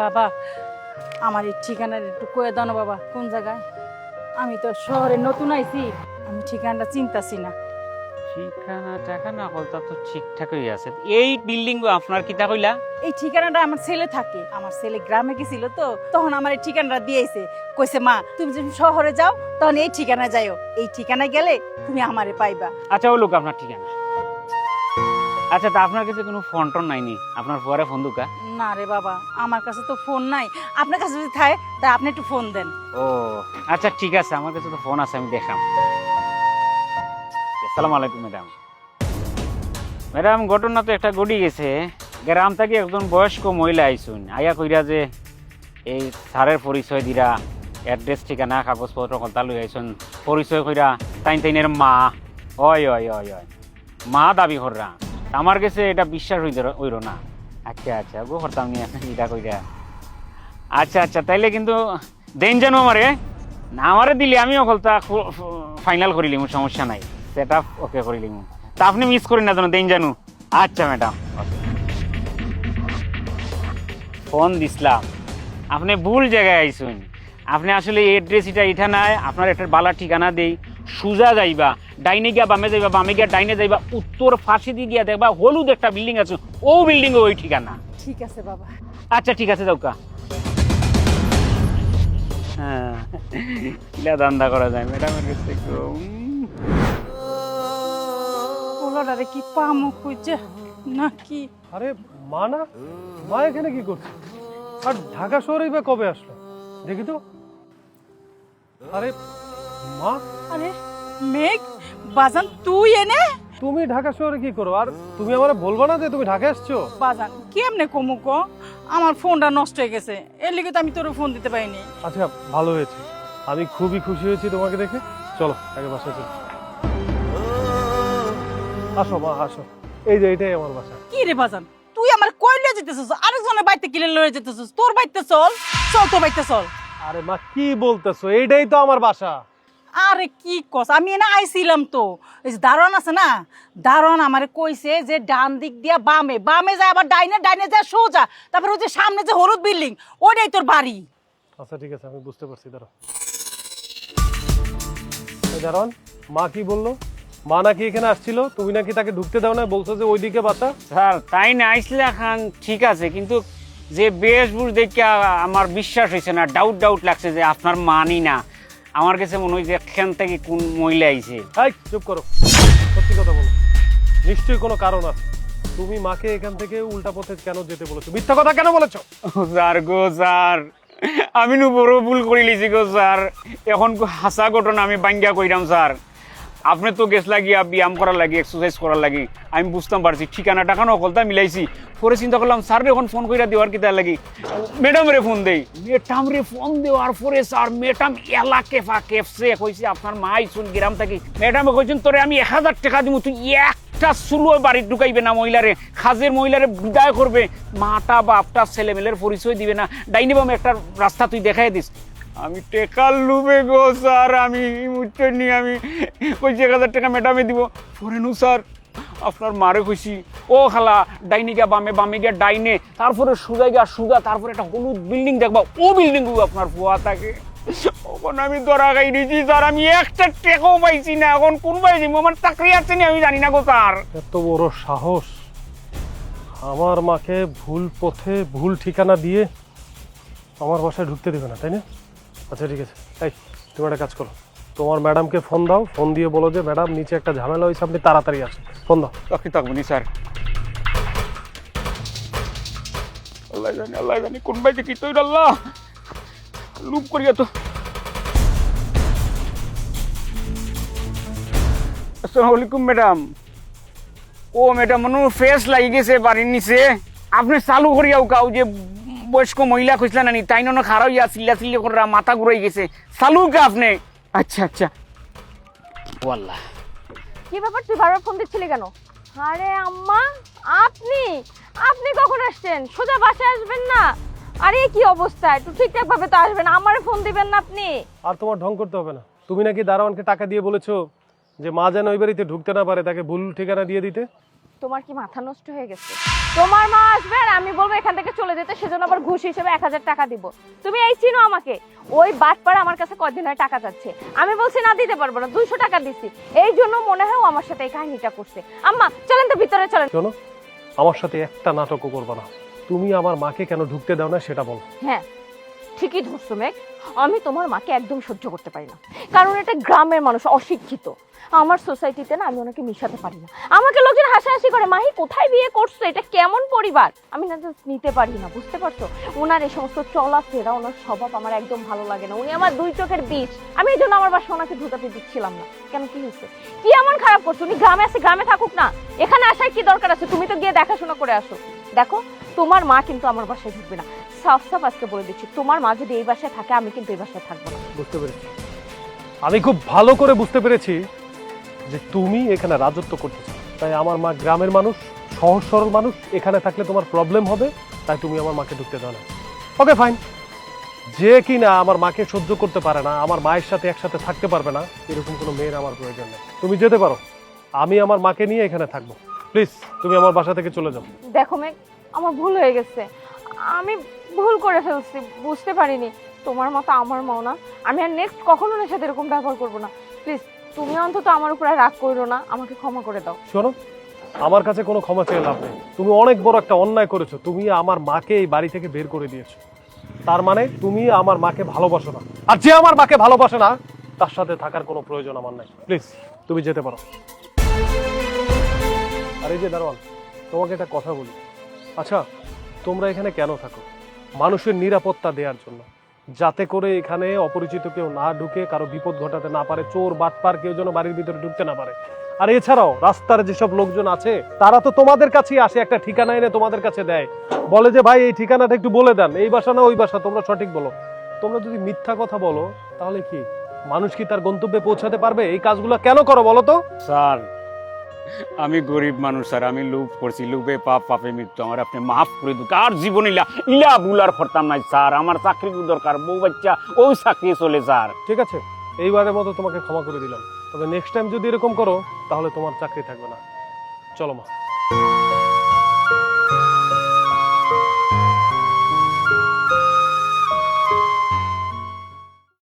বাবা আমার এই ঠিকানাটা একটু কয়ে দাও না বাবা কোন জায়গায়? আমি তো শহরে নতুন আইছি আমি ঠিকানাটা চিন্তাছি না। ঠিকানা টাকানা কলতা তো ঠিকঠাকই আছে। এই বিল্ডিং আপনার কিতা কইলা? এই ঠিকানাটা আমার ছেলে থাকে আমার ছেলে গ্রামে গেছিল তো তখন আমার এই ঠিকানাটা দিয়েছে। কইছে মা তুমি যখন শহরে যাও তখন এই ঠিকানা যাইও। এই ঠিকানায় গেলে তুমি আমারে পাইবা। আচ্ছা ও লোক আপনার ঠিকানা? আচ্ছা তা আপনার কাছে কোনো ফোন টোন নাইনি? আপনার পরে ফোন দুকা? না রে বাবা আমার কাছে তো ফোন নাই। আপনার কাছে যদি থাকে তা আপনি একটু ফোন দেন। ও আচ্ছা ঠিক আছে আমার কাছে তো ফোন আছে আমি দেখাম। আসসালামু আলাইকুম ম্যাডাম। ম্যাডাম ঘটনা তো একটা ঘটি গেছে। গ্রাম থেকে একজন বয়স্ক মহিলা আইসুন। আয়া কইরা যে এই স্যারের পরিচয় দিরা অ্যাড্রেস ঠিকানা কাগজপত্র কথা লই আইসুন। পরিচয় কইরা তাইন তাইনের মা। হয় হয় হয় হয় মা দাবি কররা। আমার কাছে এটা বিশ্বাস হইতে হইল না। আচ্ছা আচ্ছা গো করতাম নি এটা কইরা। আচ্ছা আচ্ছা তাইলে কিন্তু দেন জানো আমারে। না আমারে দিলে আমি অকলতা ফাইনাল করিলিম সমস্যা নাই। সেট আপ ওকে করিলিম তা আপনি মিস করেন না জানো দেন জানু আচ্ছা ম্যাডাম ফোন দিছিলাম। আপনি ভুল জায়গায় আইসুন। আপনি আসলে এড্রেস এটা এটা নাই, আপনার একটা বালা ঠিকানা দেই। সুজা যাইবা ডাইনে গিয়া বামে যাইবা বামে গিয়া ডাইনে যাইবা উত্তর ফাঁসি দিয়ে গিয়া দেখবা হলুদ একটা বিল্ডিং আছে ও বিল্ডিং ওই ঠিকানা। ঠিক আছে বাবা। আচ্ছা ঠিক আছে দৌকা হ্যাঁ কিলা ধান্দা করা যায় ম্যাডামের কাছে একটু উম, কি পামো খুঁজে নাকি? আরে মা না? মা এখানে কি করছে? আর ঢাকা শহরেই বা কবে আসলো? দেখি তো। আরে মা আরে মেঘ বাজান তুই এনে? তুমি ঢাকা শহরে কি করো? আর তুমি আমার বলব না যে তুমি ঢাকা এসছো? বাজান কেমনে কমু ক? আমার ফোনটা নষ্ট হয়ে গেছে। এর লিগে তো আমি তোর ফোন দিতে পারিনি। আচ্ছা ভালো হয়েছে। আমি খুবই খুশি হয়েছি তোমাকে দেখে। চলো আগে বাসায় চলো। আসো মা আসো। এই যে এটাই আমার বাসা। কি রে বাজান তুই আমার কইলে যেতেছিস? আরেকজনের বাড়িতে কিলে লয়ে যেতেছিস? তোর বাড়িতে চল। চল তোর বাড়িতে চল। আরে মা কি বলতেছো? এইটাই তো আমার বাসা। আরে কি কস? আমি এনে আইছিলাম তো। এই যে দারোয়ান আছে না? দারোয়ান আমারে কইছে যে ডান দিক দিয়া বামে। বামে যায় আবার ডাইনে ডাইনে যায় সোজা। তারপর ওই যে সামনে যে হলুদ বিল্ডিং ওইটাই তোর বাড়ি। আচ্ছা ঠিক আছে আমি বুঝতে পারছি দাঁড়াও। এই দাঁড়ান মা কি বলল? মা নাকি এখানে আসছিল? তুমি নাকি তাকে ঢুকতে দাও না বলছো যে ওইদিকে বাসা স্যার তাই না? আইসলে খান ঠিক আছে কিন্তু যে বেশভূষ দেখে আমার বিশ্বাস হয়েছে না ডাউট ডাউট লাগছে যে আপনার মানি না। আমার কাছে মনে হয় যে এখান থেকে কোন মহিলা আইছে। এই চুপ করো। সত্যি কথা বলো। নিশ্চয়ই কোনো কারণ আছে। তুমি মাকে এখান থেকে উল্টা পথে কেন যেতে বলেছ? মিথ্যা কথা কেন বলেছ? স্যার গো স্যার। আমি নু বড় ভুল করে লিছি গো স্যার। এখন হাসা ঘটনা আমি বাঙ্গা কইরাম স্যার। আপনি তো গেছ লাগিয়া ব্যায়াম করার লাগি এক্সারসাইজ করার লাগি। আমি বুঝতাম পারছি, ঠিকানা টাকানো কলতা মিলাইছি। পরে চিন্তা করলাম স্যার এখন ফোন কইরা দেওয়ার কি তার লাগি? ম্যাডাম রে ফোন দেই। ম্যাডাম রে ফোন দেওয়ার পরে, স্যার ম্যাডাম এলা কেফা কেফসে কইছে, আপনার মাই শুন গ্রাম থাকি। ম্যাডামে কইছেন, তোরে আমি এক হাজার টাকা দিব তুই একটা সুলো বাড়ি ঢুকাইবে না মহিলারে। খাজের মহিলারে বিদায় করবে। মাটা, বাপটা, ছেলেমেলের পরিচয় দিবে না। ডাইনি বাম একটা রাস্তা তুই দেখাই দিস। আমি টেকার লুবে গো, স্যার। আমি মুচ্ছে নিয়ে আমি কইছি এক হাজার টাকা ম্যাডামে দিব। পরে নু স্যার। আপনার মারে খুশি। ও খালা, ডাইনে গিয়া বামে বামে গিয়া ডাইনে, তারপরে সুজা গিয়া সুজা, তারপরে একটা হলুদ বিল্ডিং দেখবা। ও বিল্ডিং আপনার ফুয়া থাকে। ওখানে আমি ধরা খাই দিয়েছি স্যার। আমি একটা টেকও পাইছি না। এখন কোন পাইছি আমার চাকরি আছে না? আমি জানি না গো, স্যার। এত বড় সাহস। আমার মাকে ভুল পথে ভুল ঠিকানা দিয়ে আমার বাসায় ঢুকতে দেবে না, তাই না? আচ্ছা ঠিক আছে। এই, তুমি একটা কাজ করো। তোমার ম্যাডামকে ফোন দাও ফোন দিয়ে বলো যে, ম্যাডাম, নিচে একটা ঝামেলা হয়েছে, আপনি তাড়াতাড়ি আসেন। ফোন দাও। চাকরি থাকব নি, স্যার। আল্লাহ জানি আল্লাহ জানি, কোন বাইতে কি তৈরি আল্লাহ। লুপ করিয়া তো আসসালামু আলাইকুম, ম্যাডাম। ও, ম্যাডাম, মনে ফেস লাগি গেছে বাড়ির নিচে। আপনি চালু করিয়াও কাউ যে বয়স্ক মহিলা খুঁজলেন নানি তাই নন খারাপ ইয়া চিল্লা চিল্লি করা মাথা ঘুরাই গেছে। চালু কে আপনি? আচ্ছা আচ্ছা। ও আল্লাহ কি ব্যাপার তুই বারবার ফোন দিচ্ছিলি কেন? আরে আম্মা আপনি? আপনি কখন আসছেন? সোজা বাসায় আসবেন না? আরে কি অবস্থা? একটু ঠিকঠাক ভাবে তো আসবেন আমারে ফোন দিবেন না আপনি? আর তোমার ঢং করতে হবে না। তুমি নাকি দারোয়ানকে টাকা দিয়ে বলেছ যে মা যেন ওই বাড়িতে ঢুকতে না পারে তাকে ভুল ঠিকানা দিয়ে দিতে? তোমার কি মাথা নষ্ট হয়ে গেছে? তোমার মা আসবে বলব এখান থেকে চলে যেতে সেজন্য আবার ঘুষ হিসেবে এক হাজার টাকা দিব। তুমি এই চিনো আমাকে। ওই বাটপাড়া আমার কাছে কয়দিন হয় টাকা যাচ্ছে আমি বলছি না দিতে পারব না দুইশো টাকা দিছি এই জন্য মনে হয় ও আমার সাথে এই কাহিনীটা করছে। আম্মা চলেন তো ভিতরে চলেন। শোনো আমার সাথে একটা নাটকও করব না। তুমি আমার মাকে কেন ঢুকতে দাও না সেটা বলো। হ্যাঁ ঠিকই ধরছো মেঘ। আমি তোমার মাকে একদম সহ্য করতে পারি না। কারণ এটা গ্রামের মানুষ অশিক্ষিত। আমার সোসাইটিতে না আমি ওনাকে মিশাতে পারি না। আমাকে লোকজন হাসাহাসি করে, মাহি, কোথায় বিয়ে করছ? এটা কেমন পরিবার? আমি না নিতে পারি না, বুঝতে পারছ? ওনার এই সমস্ত চলাফেরা, ওনার স্বভাব আমার একদম ভালো লাগে না। উনি আমার দুই চোখের বিষ। আমি এই জন্য আমার বাসা ওনাকে ঢুকাতে দিচ্ছিলাম না। কেন, কি হয়েছে? কি এমন খারাপ করছ? উনি গ্রামে আছে, গ্রামে থাকুক না। এখানে আসার কি দরকার আছে? তুমি তো গিয়ে দেখাশোনা করে আসো। দেখো, তোমার মা কিন্তু আমার বাসায় ঢুকবে না। সাফ সাফ আজকে বলে দিচ্ছি, তোমার মা যদি এই বাসায় থাকে, আমি কিন্তু এই বাসায় থাকব না। বুঝতে পেরেছি। আমি খুব ভালো করে বুঝতে পেরেছি যে তুমি এখানে রাজত্ব করতেছো। তাই আমার মা গ্রামের মানুষ সহজ সরল মানুষ, এখানে থাকলে তোমার প্রবলেম হবে, তাই তুমি আমার মাকে ঢুকতে দাও না। ওকে ফাইন যে কি না আমার মাকে সহ্য করতে পারে না, আমার মায়ের সাথে একসাথে থাকতে পারবে না, এরকম কোনো মেয়ের আমার প্রয়োজন নেই। তুমি যেতে পারো। আমি আমার মাকে নিয়ে এখানে থাকব। প্লিজ তুমি আমার বাসা থেকে চলে যাও। দেখো মেঘ আমার ভুল হয়ে গেছে। আমি ভুল করে ফেলছি, বুঝতে পারিনি। তোমার মতো আমার মাও না। আমি আর নেক্সট কখনো ওনার সাথে এরকম ব্যবহার করব না। প্লিজ তুমি অন্তত আমার উপর আর রাগ করো না, আমাকে ক্ষমা করে দাও। শোনো, আমার কাছে কোনো ক্ষমা চেয়ে লাভ নেই। তুমি অনেক বড় একটা অন্যায় করেছ, তুমি আমার মাকে এই বাড়ি থেকে বের করে দিয়েছ। তার মানে তুমি আমার মাকে ভালোবাসো না। আর যে আমার মাকে ভালোবাসে না, তার সাথে থাকার কোনো প্রয়োজন আমার নাই। প্লিজ তুমি যেতে পারো। আর এই যে দারোয়ান, তোমাকে একটা কথা বলি। আচ্ছা তোমরা এখানে কেন থাকো? মানুষের নিরাপত্তা দেওয়ার জন্য। যাতে করে এখানে অপরিচিত কেউ না ঢুকে, কারও বিপদ ঘটাতে না পারে, চোর, বাটপার, কেউ যেন বাড়ির ভিতরে ঢুকতে না পারে। আর এছাড়াও রাস্তার যেসব লোকজন আছে, তারা তো তোমাদের কাছেই আসে, একটা ঠিকানা এনে তোমাদের কাছে দেয়। বলে যে, ভাই, এই ঠিকানাটা একটু বলে দেন, এই বাসা না, ওই বাসা, তোমরা সঠিক বলো। তোমরা যদি মিথ্যা কথা বলো, তাহলে কি? মানুষ কি তার গন্তব্যে পৌঁছাতে পারবে? এই কাজগুলো কেন করো বলো তো? স্যার আমি গরিব মানুষ, স্যার। আমি লুপ করছি। লুপে পাপ, পাপে মৃত্যু। আমার আপনি মাফ করে দিতে আর জীবন ইলা ইলা বুলার করতাম নাই, স্যার? আমার চাকরি দরকার। বউ বাচ্চা ওই চাকরি চলে, স্যার। ঠিক আছে। এইবারের মতো তোমাকে ক্ষমা করে দিলাম। তবে নেক্সট টাইম যদি এরকম করো, তাহলে তোমার চাকরি থাকবে না। চলো, মা।